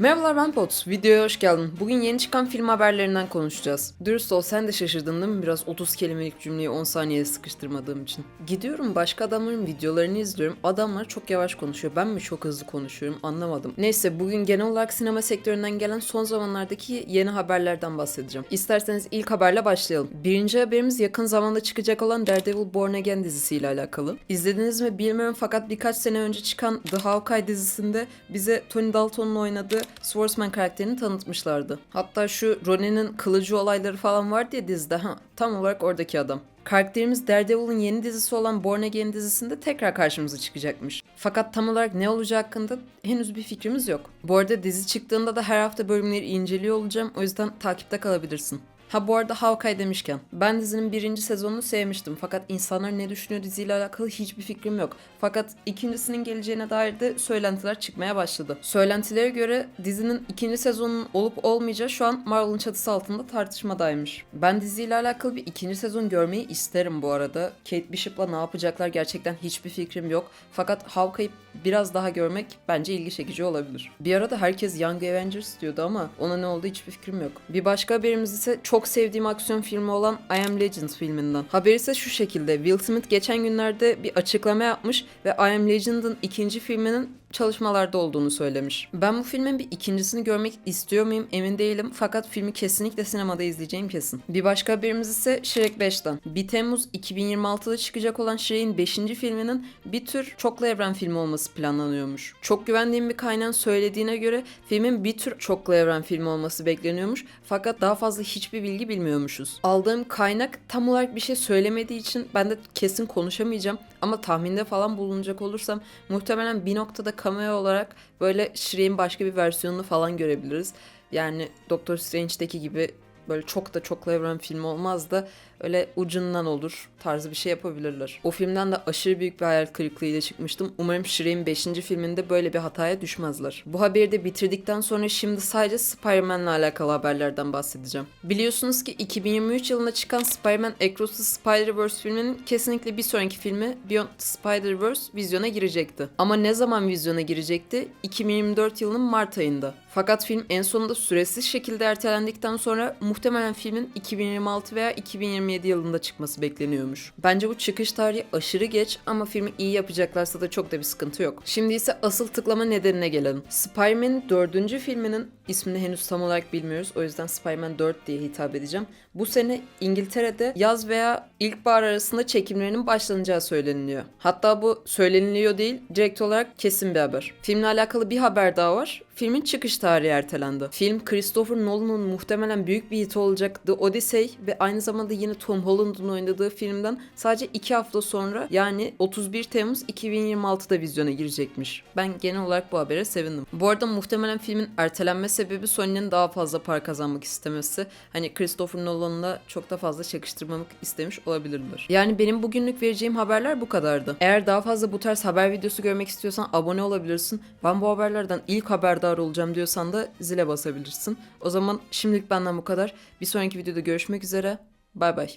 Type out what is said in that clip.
Merhabalar ben Pot. Videoya hoş geldin. Bugün yeni çıkan film haberlerinden konuşacağız. Dürüst ol sen de şaşırdın değil mi? Biraz 30 kelimelik cümleyi 10 saniyeye sıkıştırmadığım için. Gidiyorum başka adamların videolarını izliyorum. Adamlar çok yavaş konuşuyor. Ben mi çok hızlı konuşuyorum anlamadım. Neyse bugün genel olarak sinema sektöründen gelen son zamanlardaki yeni haberlerden bahsedeceğim. İsterseniz ilk haberle başlayalım. Birinci haberimiz yakın zamanda çıkacak olan Daredevil Born Again dizisiyle alakalı. İzlediniz mi bilmiyorum fakat birkaç sene önce çıkan The Hawkeye dizisinde bize Tony Dalton'un oynadığı Swordsman karakterini tanıtmışlardı. Hatta şu Ronin'in kılıcı olayları falan vardı ya dizide. Ha, tam olarak oradaki adam. Karakterimiz Daredevil'ın yeni dizisi olan Born Again dizisinde tekrar karşımıza çıkacakmış. Fakat tam olarak ne olacağı hakkında henüz bir fikrimiz yok. Bu arada dizi çıktığında da her hafta bölümleri inceliyor olacağım. O yüzden takipte kalabilirsin. Ha bu arada Hawkeye demişken ben dizinin birinci sezonunu sevmiştim fakat insanlar ne düşünüyor diziyle alakalı hiçbir fikrim yok. Fakat ikincisinin geleceğine dair de söylentiler çıkmaya başladı. Söylentilere göre dizinin ikinci sezonunun olup olmayacağı şu an Marvel'ın çatısı altında tartışmadaymış. Ben diziyle alakalı bir ikinci sezon görmeyi isterim bu arada. Kate Bishop'la ne yapacaklar gerçekten hiçbir fikrim yok. Fakat Hawkeye'yi biraz daha görmek bence ilgi çekici olabilir. Bir arada herkes Young Avengers diyordu ama ona ne oldu hiçbir fikrim yok. Bir başka haberimiz ise çok sevdiğim aksiyon filmi olan I Am Legend filminden. Haber ise şu şekilde. Will Smith geçen günlerde bir açıklama yapmış ve I Am Legend'ın ikinci filminin çalışmalarda olduğunu söylemiş. Ben bu filmin bir ikincisini görmek istiyor muyum emin değilim fakat filmi kesinlikle sinemada izleyeceğim kesin. Bir başka haberimiz ise Shrek 5'ten. 1 Temmuz 2026'da çıkacak olan Shrek'in 5. filminin bir tür çoklu evren filmi olması planlanıyormuş. Çok güvendiğim bir kaynağın söylediğine göre filmin bir tür çoklu evren filmi olması bekleniyormuş fakat daha fazla hiçbir bilgi bilmiyormuşuz. Aldığım kaynak tam olarak bir şey söylemediği için ben de kesin konuşamayacağım ama tahminde falan bulunacak olursam muhtemelen bir noktada cameo olarak böyle Shrek'in başka bir versiyonunu falan görebiliriz. Yani Doctor Strange'deki gibi böyle çok da çoklu evren filmi olmaz da öyle ucundan olur tarzı bir şey yapabilirler. O filmden de aşırı büyük bir hayal kırıklığıyla çıkmıştım. Umarım Shrek'in 5. filminde böyle bir hataya düşmezler. Bu haberi de bitirdikten sonra şimdi sadece Spider-Man'le alakalı haberlerden bahsedeceğim. Biliyorsunuz ki 2023 yılında çıkan Spider-Man Across the Spider-Verse filminin kesinlikle bir sonraki filmi Beyond the Spider-Verse vizyona girecekti. Ama ne zaman vizyona girecekti? 2024 yılının Mart ayında. Fakat film en sonunda süresiz şekilde ertelendikten sonra muhtemelen filmin 2026 veya 2027 yılında çıkması bekleniyormuş. Bence bu çıkış tarihi aşırı geç ama filmi iyi yapacaklarsa da çok da bir sıkıntı yok. Şimdi ise asıl tıklama nedenine gelelim. Spider-Man'in dördüncü filminin ismini henüz tam olarak bilmiyoruz. O yüzden Spider-Man 4 diye hitap edeceğim. Bu sene İngiltere'de yaz veya ilkbahar arasında çekimlerinin başlanacağı söyleniliyor. Hatta bu söyleniliyor değil, direkt olarak kesin bir haber. Filmle alakalı bir haber daha var. Filmin çıkış tarihi ertelendi. Film Christopher Nolan'ın muhtemelen büyük bir hit olacak The Odyssey ve aynı zamanda yine Tom Holland'ın oynadığı filmden sadece 2 hafta sonra yani 31 Temmuz 2026'da vizyona girecekmiş. Ben genel olarak bu habere sevindim. Bu arada muhtemelen filmin ertelenme sebebi Sony'nin daha fazla para kazanmak istemesi. Hani Christopher Nolan'la çok da fazla çakıştırmamak istemiş olabilirler. Yani benim bugünlük vereceğim haberler bu kadardı. Eğer daha fazla bu tarz haber videosu görmek istiyorsan abone olabilirsin. Ben bu haberlerden ilk haberdar olacağım diyorsan da zile basabilirsin. O zaman şimdilik benden bu kadar. Bir sonraki videoda görüşmek üzere. Bay bay.